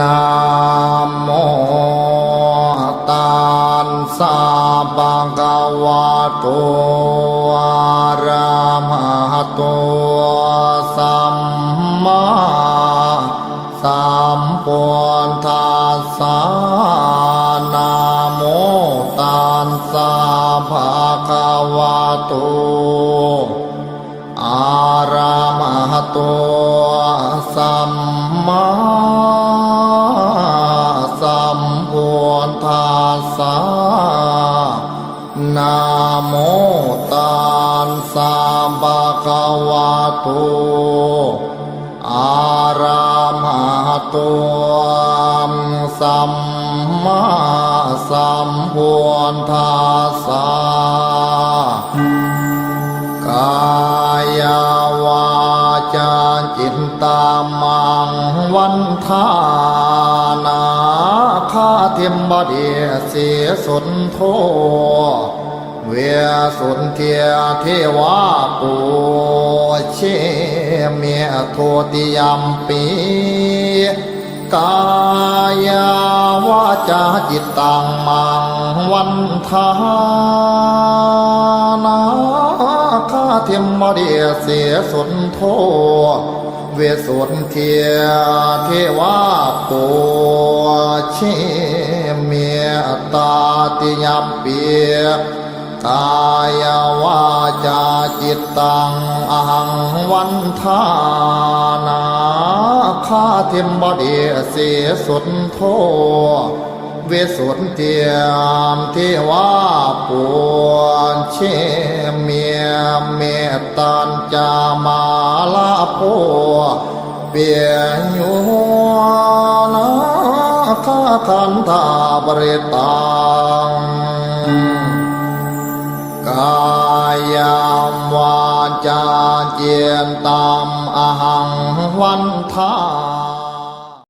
นะโมตัสสะภะคะวะโตอะระหะโตสัมมาสัมพุทธัสสะนะโมตัสสะภะคะวะโตอาระมหะโตสัมมา ทธัสสะนะโมตัสสะภะคะวะโตอาระมหะโตสัมมาสัมพุทธัสสะกา ตามังวันทานาคาเทมบดีเสียสุนโทเวสุนเทียเทวาปูเชเมียโทติยมปีกายาวาจาจิตตังมังวันทานาคาเทมมเดียเสียสนโท วสุนเทียเทวาปูเชเมียตาติยมเปียกายวาจาจิตตังอหังวันทานาคาเทมบดีเสียสุนโทเวสุนเทียมเทวาปวนเช เมตตันจามาลาโพเปียญัวนาคาคันธาบริตังกายามวาจาเจียนตามอหังวันทา